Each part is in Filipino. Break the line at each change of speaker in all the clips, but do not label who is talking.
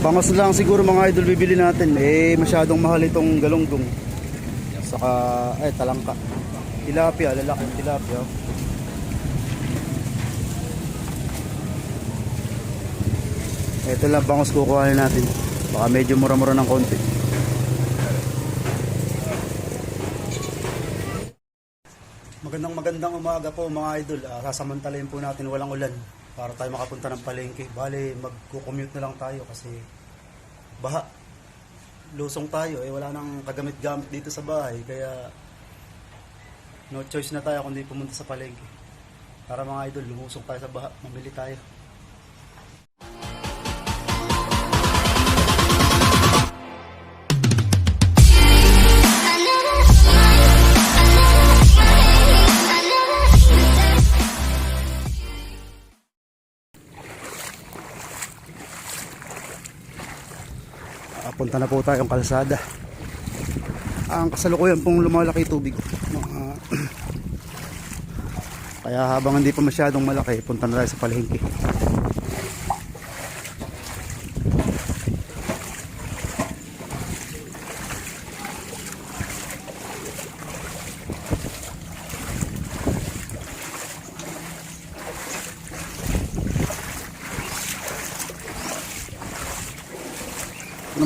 Bangos lang siguro mga idol bibili natin. Eh, masyadong mahal itong galunggong. Saka, eh, talangka. Tilapia, lalaking tilapia. Ito lang bangos kukuhanin natin. Baka medyo mura-mura ng konti. Magandang magandang umaga po mga idol. Ah, sasamantalayin po natin walang ulan para tayo makapunta ng palengke. Bale, magko-commute na lang tayo kasi baha. Lusong tayo eh wala nang kagamit-gamit dito sa bahay kaya no choice na tayo kundi pumunta sa palengke. Para mga idol, lumusong tayo sa baha, mamili tayo. Ah, punta na po tayong kalsada. Ang kasalukuyan pong lumalaki tubig. Kaya habang hindi pa masyadong malaki, punta na tayo sa palengke.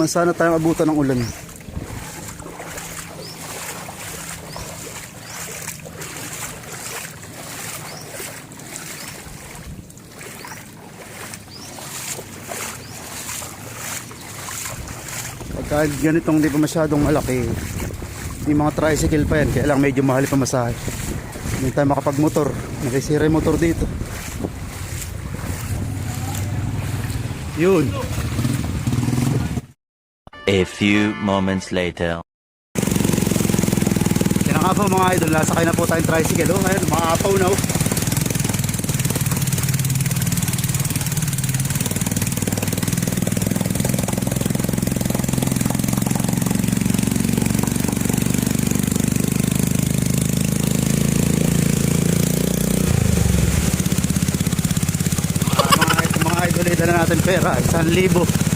Naman sana tayong abutan ng ulan. Pagka ganitong hindi pa masyadong malaki, may mga tricycle pa yan, kaya lang medyo mahal pa masahe. Hindi tayo makapagmotor, nakisira yung motor dito. Yun.
A few moments later.
Yan nga po mga idol, nasakay na po tayong tricycle. Oh, ayun, maapaw na oh. Ito na natin pera. Isang libo.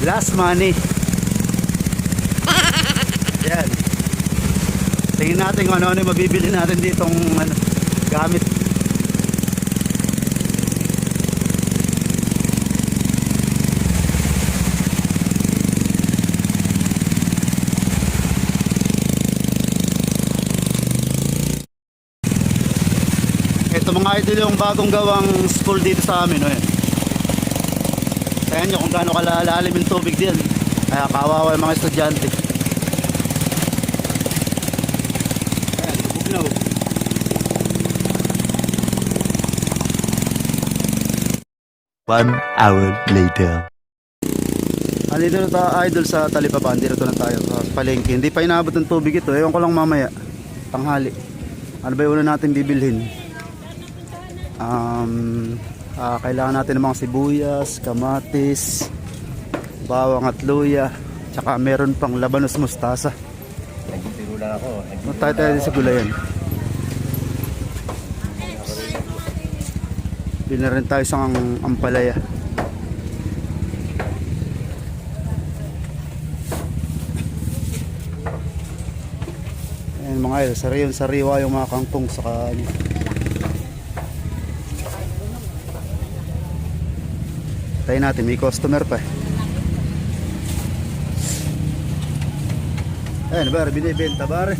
Last money. Yan. Tingin natin kung ano-ano mabibili natin ditong ano, gamit. Ito mga idol yung bagong gawang school dito sa amin. Oh, yan. Kaya nyo kung gaano kalalalim yung tubig din. Kaya kawawa yung mga estudyante. Ayan, bugnaw.
One hour later.
Andito na tayo idol sa Talipaban. Dito na tayo sa palengke. Hindi pa inaabot ng tubig ito. Ewan ko lang mamaya. Tanghali. Ano ba yung una natin bibilhin? Um, ah, kailangan natin ng mga sibuyas, kamatis, bawang at luya. Tsaka meron pang labanos mustasa.
Nagtiro lang ako.
Tayo din sa gulayan. Bili na rin tayo sa ang ampalaya. Ayan mga idol, sariwa yung mga kangkong saka ano. Tayo natin, may customer pa eh. Ayan, bar, binibenta bar.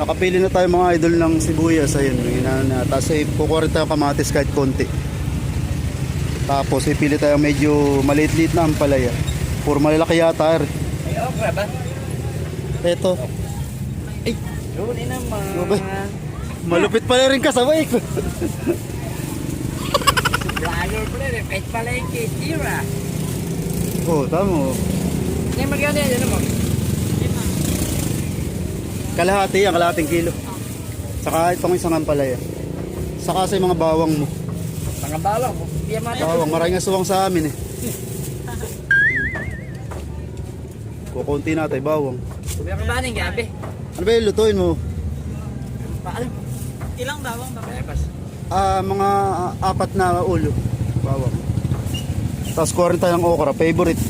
Nakapili na tayo mga idol ng sibuyas ayun, ina na. Tapos ay kukuha rin tayo kamatis kahit konti. Tapos ipili tayo medyo maliit-liit na ampalaya. Puro malalaki yata. eh.
Ay, okra ba?
Ito,
Doon naman.
Abay. malupit pala rin kasabay ko.
Vlogger pala rin. Kahit pala yung kitira.
oh, tamo.
Hindi magkano yan, ano mo?
Kalahati yan, kalahating kilo. Saka itong isang ampalaya. Saka sa mga bawang mo.
Mga bawang. Yan mga
Bawang, maraming aswang sa amin eh. Kukunti natin, bawang.
Sabi ka ba ng gabi?
Ano ba yung lutuin mo?
Paano? Ilang bawang ba?
Ah, mga apat na ulo. Bawang. Tapos kuha rin tayo ng okra, favorite.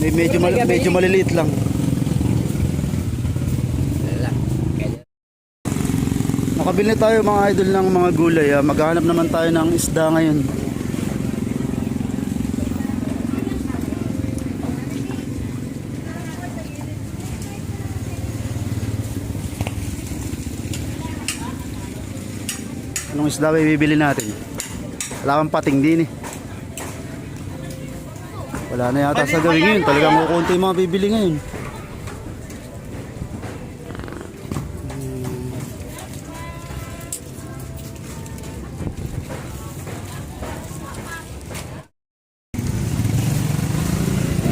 May medyo, mal- medyo maliliit lang. Nakabili tayo mga idol ng mga gulay. Ah. Maghanap naman tayo ng isda ngayon. Isda ba bibili natin? Wala kang pating din eh. Wala na yata sa gawin ngayon. Talagang kukunti yung mga bibili ngayon.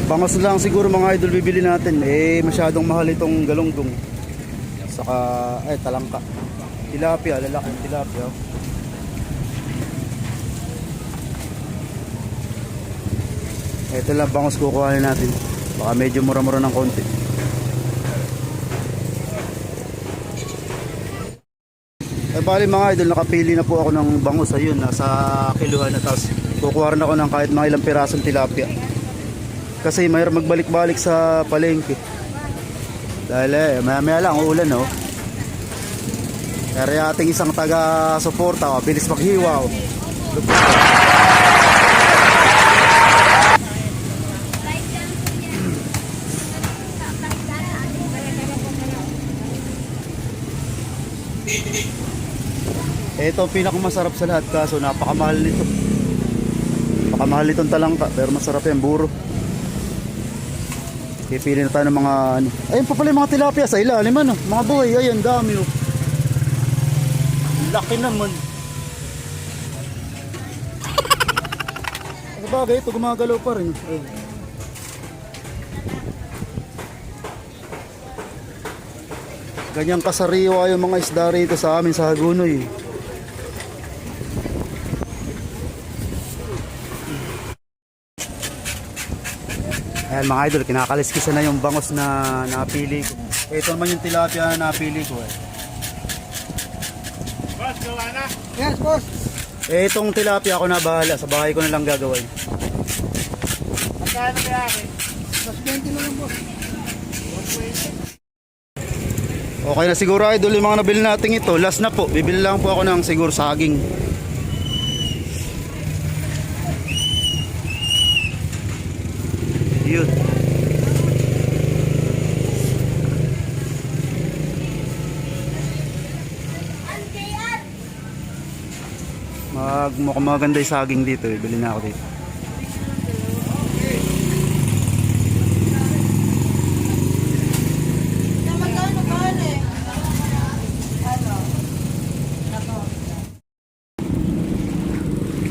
Bangos lang siguro mga idol bibili natin. Eh masyadong mahal itong galunggong. Saka ay talangka. Tilapia, lalaking tilapia. Ito lang bangos kukuhanin natin. Baka medyo mura-mura ng konti. Eh bali mga idol, nakapili na po ako ng bangus ayun, nasa kiluhan na tapos kukuha rin ako ng kahit mga ilang pirasong tilapia. Kasi mayroon magbalik-balik sa palengke. Dahil eh, maya maya lang, uulan oh. Kaya ating isang taga-suporta, oh, bilis maghiwa oh. Ito pinakamasarap sa lahat kaso napakamahal nito. Napakamahal nitong talangka pero masarap yan, buro. Pipili na tayo ng mga ano. Ayun pa pala yung mga tilapia sa ilalim ano. Mga buhay, ayun, dami oh. Laki naman. Sa bagay, ito gumagalaw pa rin. Ayun. Ganyang kasariwa yung mga isda rito sa amin sa Hagunoy. Ayan mga idol, kinakaliskisan na yung bangos na napili ko. Ito naman yung tilapia na napili ko eh.
Yes, boss.
Eh, itong tilapia ako na bahala. Sa bahay ko na lang gagawin.
Magkano kaya akin?
Mas 20 na lang boss. Okay na siguro idol yung mga nabili natin ito. Last na po. Bibili lang po ako ng siguro saging. Yun. Mukhang maganda yung saging dito. Eh. Bili na ako dito.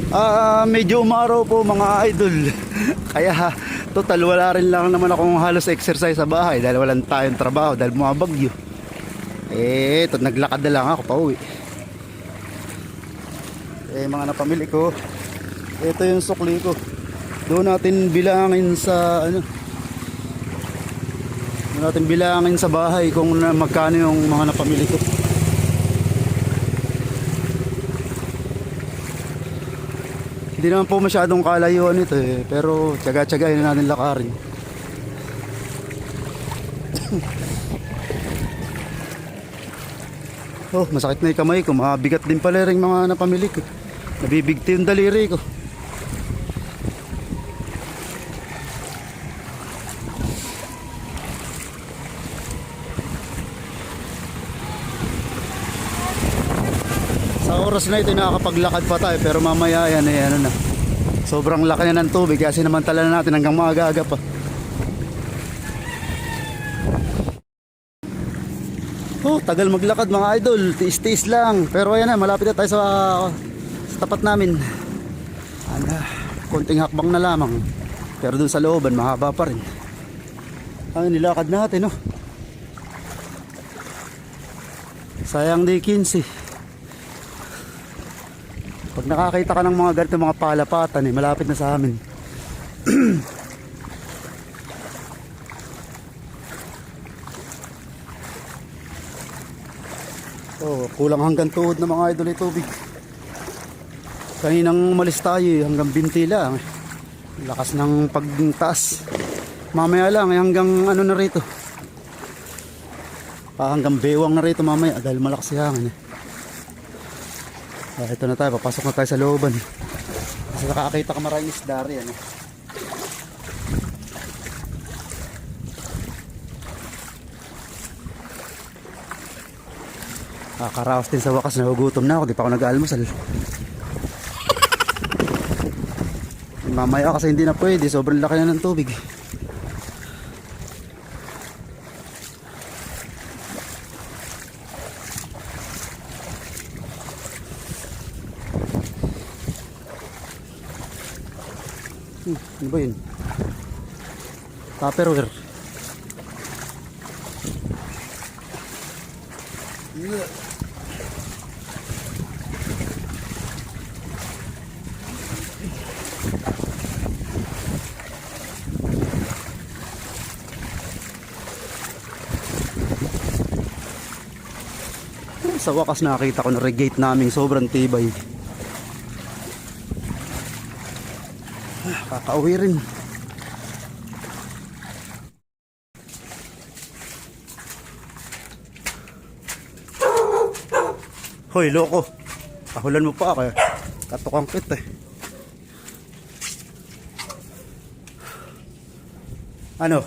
Ah, medyo umaraw po mga idol. Kaya total wala rin lang naman akong halos exercise sa bahay dahil walang tayong trabaho dahil bumabagyo. Eh, ito naglakad na lang ako pa uwi. Eh, mga napamili ko. Ito yung sukli ko. Doon natin bilangin sa ano. Doon natin bilangin sa bahay kung magkano yung mga napamili ko. Hindi naman po masyadong kalayuan ito eh. Pero tsaga-tsagain na natin lakarin. Oh, masakit na yung kamay ko. Mabigat din pala rin mga napamili ko. Nabibigti yung daliri ko. Sa oras na ito nakakapaglakad pa tayo pero mamaya yan eh ano na. Sobrang laki na ng tubig kasi namantala na natin hanggang maaga-aga pa. Tagal maglakad mga idol. Tiis-tiis lang. Pero ayan na, malapit na tayo sa, sa tapat namin. Ano, konting hakbang na lamang. Pero dun sa looban, mahaba pa rin. Ay, nilakad natin, oh. Sayang di 15. Pag nakakita ka ng mga ganito mga palapatan eh, malapit na sa amin. Oh, kulang hanggang tuhod na mga idol ay tubig. Kaninang umalis tayo eh, hanggang binti lang. Lakas ng pagtaas. Mamaya lang eh, hanggang ano na rito. Ah, hanggang bewang na rito mamaya dahil malakas yung hangin eh. Ah, ito na tayo, papasok na tayo sa looban. Kasi nakakita ka maraming isda rin. Ano? Kakaraos din sa wakas, nagugutom na ako, di pa ako nag-almusal. Mamaya kasi hindi na pwede, sobrang laki na ng tubig. Hmm, ano ba yun? Tupperware. Yeah. Sa wakas nakita ko na regate naming sobrang tibay. Ah, Kakauwi rin. Hoy, loko. Kahulan mo pa ako. Katukang kit eh. Ano?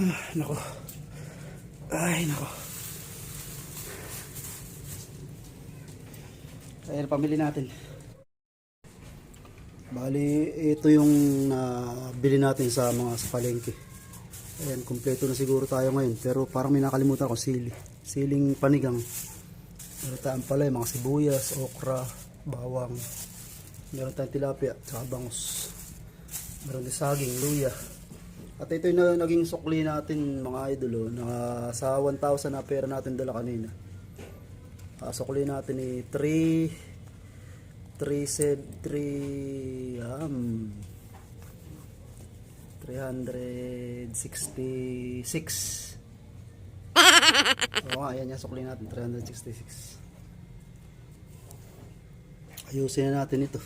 Nako. Ay, nako. Ayan, pamili natin. Bali, ito yung nabili natin sa mga sa palengke. Ayan, kumpleto na siguro tayo ngayon. Pero parang may nakalimutan ako, sili. Siling panigang. Meron tayong palay, mga sibuyas, okra, bawang. Meron tayong tilapia, tsaka bangus. Meron din saging, luya. At ito yung na- naging sukli natin mga idol. Oh, na sa 1,000 na pera natin dala kanina. Ah, sukli natin ni 3 3 set 3 um 366 Oo nga, ayan yung sukli natin 366 Ayusin na natin ito